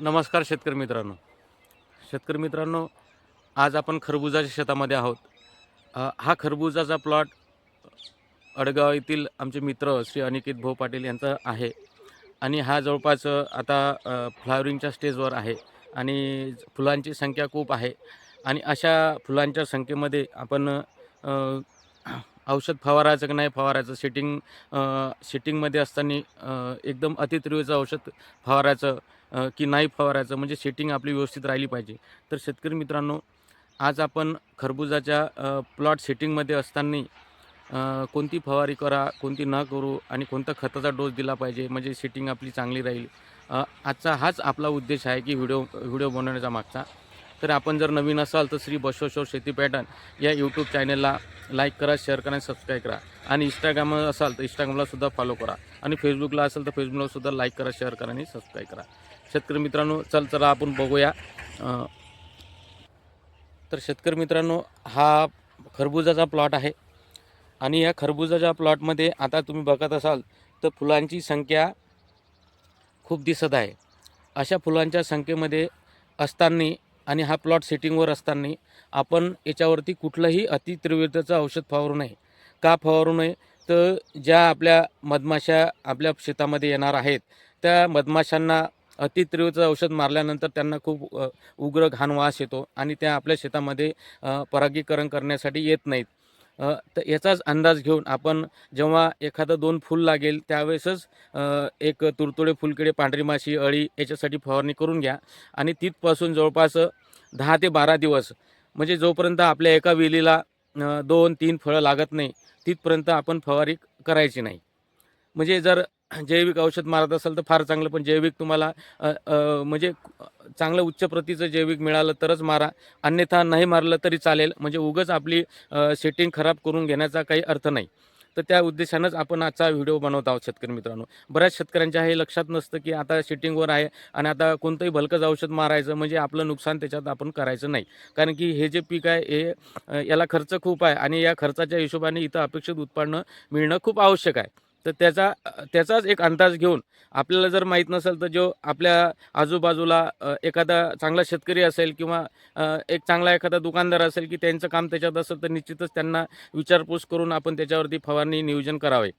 नमस्कार शेतकरी मित्रांनो. शेतकरी मित्रांनो आज आपण खरबुजाच्या शेतामध्ये आहोत. हा खरबुजाचा प्लॉट अडगाव येथील आमचे मित्र श्री अनिकेत भाऊ पाटील यांचा आहे. आणि हा जवळपास आता फ्लावरिंगच्या स्टेजवर आहे. आणि फुलांची संख्या खूप आहे. आणि अशा फुलांच्या संख्येमध्ये आपण औषध फवारायचं की नाही फवारायचं? सेटिंग सेटिंगमध्ये असताना एकदम अतितीव्रचं औषध फवारायचं की नाही फवारायचं? म्हणजे सेटिंग आपली व्यवस्थित राहिली पाहिजे. तर शेतकरी मित्रांनो आज आपण खरबुजाच्या प्लॉट सेटिंगमध्ये असताना कोणती फवारी करा कोणती न करू आणि कोणता खताचा डोस दिला पाहिजे? म्हणजे सेटिंग आपली चांगली राहील. आजचा हाच आपला उद्देश आहे की व्हिडिओ व्हिडिओ बनवण्याचा मागचा. तर आपण जर नवीन असाल तर श्री बसवेश्वर शेती पॅटर्न या यूट्यूब चॅनलला लाईक करा शेअर करा आणि सबस्क्राईब करा. आणि इंस्टाग्राम असाल तर इंस्टाग्रामला सुद्धा फॉलो करा. आणि फेसबुकला असेल तर फेसबुकला सुद्धा लाईक करा शेअर करा आणि सबस्क्राईब करा. शेतकरी मित्रांनो चल चला आपण बघूया. तर शेतकरी मित्रांनो हा खरबुजाचा प्लॉट आहे. आणि या खरबुजाच्या प्लॉटमध्ये आता तुम्ही बघत असाल तर फुलांची संख्या खूप दिसत आहे. अशा फुलांच्या संख्येमध्ये असताना आणि हा प्लॉट सेटिंगवर असताना आपण याच्यावरती कुठलंही अतितीव्रतेचं औषध फवारू नये. का फवारू नये? तर ज्या आपल्या मधमाशा आपल्या शेतामध्ये येणार आहेत त्या मधमाशांना अतितीव्रचं औषध मारल्यानंतर त्यांना खूप उग्र घाण वास येतो आणि त्या आपल्या शेतामध्ये परागीकरण करण्यासाठी येत नाहीत. तर याचाच अंदाज घेऊन आपण जेव्हा एखादं दोन फूल लागेल त्यावेळेसच एक तुरतुडे फुलकिडे पांढरी माशी अळी याच्यासाठी फवारणी करून घ्या. आणि तिथपासून जवळपास दहा ते बारा दिवस म्हणजे जोपर्यंत आपल्या एका वेलीला दोन तीन फळं लागत नाही तिथपर्यंत आपण फवारी करायची नाही. म्हणजे जर जैविक औषध मारत असाल तर फार चांगलं पण जैविक तुम्हाला म्हणजे चांगलं उच्च प्रतीचं जैविक मिळालं तरच मारा. अन्यथा नाही मारलं तरी चालेल. म्हणजे उगच आपली सेटिंग खराब करून घेण्याचा काही अर्थ नाही. तर त्या उद्देशानंच आपण आजचा व्हिडिओ बनवत आहोत शेतकरी मित्रांनो. बऱ्याच शेतकऱ्यांच्या हे लक्षात नसतं की आता शेटिंगवर आहे आणि आता कोणतंही भलकंच औषध मारायचं म्हणजे आपलं नुकसान त्याच्यात आपण करायचं नाही. कारण की हे जे पीक आहे हे याला खर्च खूप आहे आणि या खर्चाच्या हिशोबाने इथं अपेक्षित उत्पन्न मिळणं खूप आवश्यक आहे. तर त्याचा त्याचाच एक अंदाज घेऊन आपल्याला जर माहीत नसेल तर जो आपल्या आजूबाजूला एखादा चांगला शेतकरी असेल किंवा एक चांगला एखादा दुकानदार असेल की त्यांचं काम त्याच्यात असेल तर निश्चितच त्यांना विचारपूस करून आपण त्याच्यावरती फवारणी नियोजन करावे.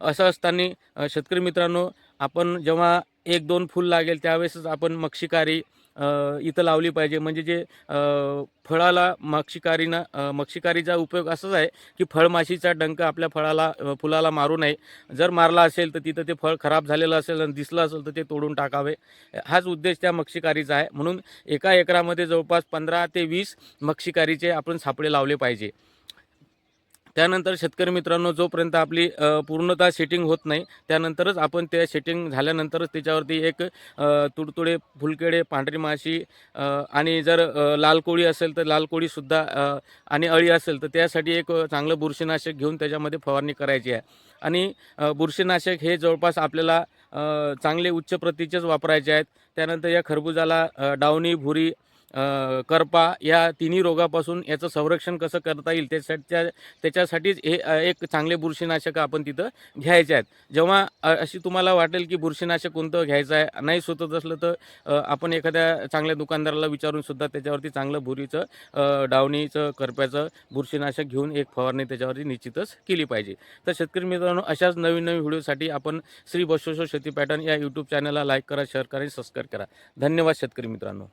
असं असताना शेतकरी मित्रांनो आपण जेव्हा एक दोन फूल लागेल त्यावेळेसच आपण मक्षिकारी इथं लावली पाहिजे. म्हणजे जे फळाला मक्षिकारीनं मक्षिकारीचा उपयोग असाच आहे की फळमाशीचा डंक आपल्या फळाला फुलाला मारू नये. जर मारला असेल तर तिथं ते फळ खराब झालेलं असेल आणि दिसलं असेल तर ते तोडून टाकावे. हाच उद्देश त्या मक्षिकारीचा आहे. म्हणून एका एकरामध्ये जवळपास पंधरा ते वीस मक्षिकारीचे आपण सापळे लावले पाहिजे. त्यानंतर शेतकरी मित्रांनो जोपर्यंत आपली पूर्णतः सेटिंग होत नाही त्यानंतरच आपण त्या सेटिंग झाल्यानंतरच त्याच्यावरती एक तुडतुडे फुलकेडे पांढरी माशी आणि जर लाल कोळी असेल तर लाल कोळीसुद्धा आणि अळी असेल तर त्यासाठी एक चांगलं बुरशीनाशक घेऊन त्याच्यामध्ये फवारणी करायची आहे. आणि बुरशीनाशक हे जवळपास आपल्याला चांगले उच्च प्रतीचेच वापरायचे आहेत. त्यानंतर या खरबुजाला डावणी भुरी करपा या तिन्ही रोगापासून याचं संरक्षण कसं करता येईल त्याच्या त्याच्यासाठीच हे एक चांगले बुरशीनाशक आपण तिथं घ्यायचे आहेत. जेव्हा अशी तुम्हाला वाटेल की बुरशीनाशक कोणतं घ्यायचं आहे नाही सुचत असलं तर आपण एखाद्या चांगल्या दुकानदाराला विचारून सुद्धा त्याच्यावरती चांगलं भुरीचं डावणीचं करप्याचं बुरशीनाशक घेऊन एक फवारणी त्याच्यावरती निश्चितच केली पाहिजे. तर शेतकरी मित्रांनो अशाच नवीन नवीन व्हिडिओसाठी आपण श्री बसवेश्वर शेती पॅटर्न या यूट्यूब चॅनलला लाईक करा शेअर करा आणि सबस्क्राईब करा. धन्यवाद शेतकरी मित्रांनो.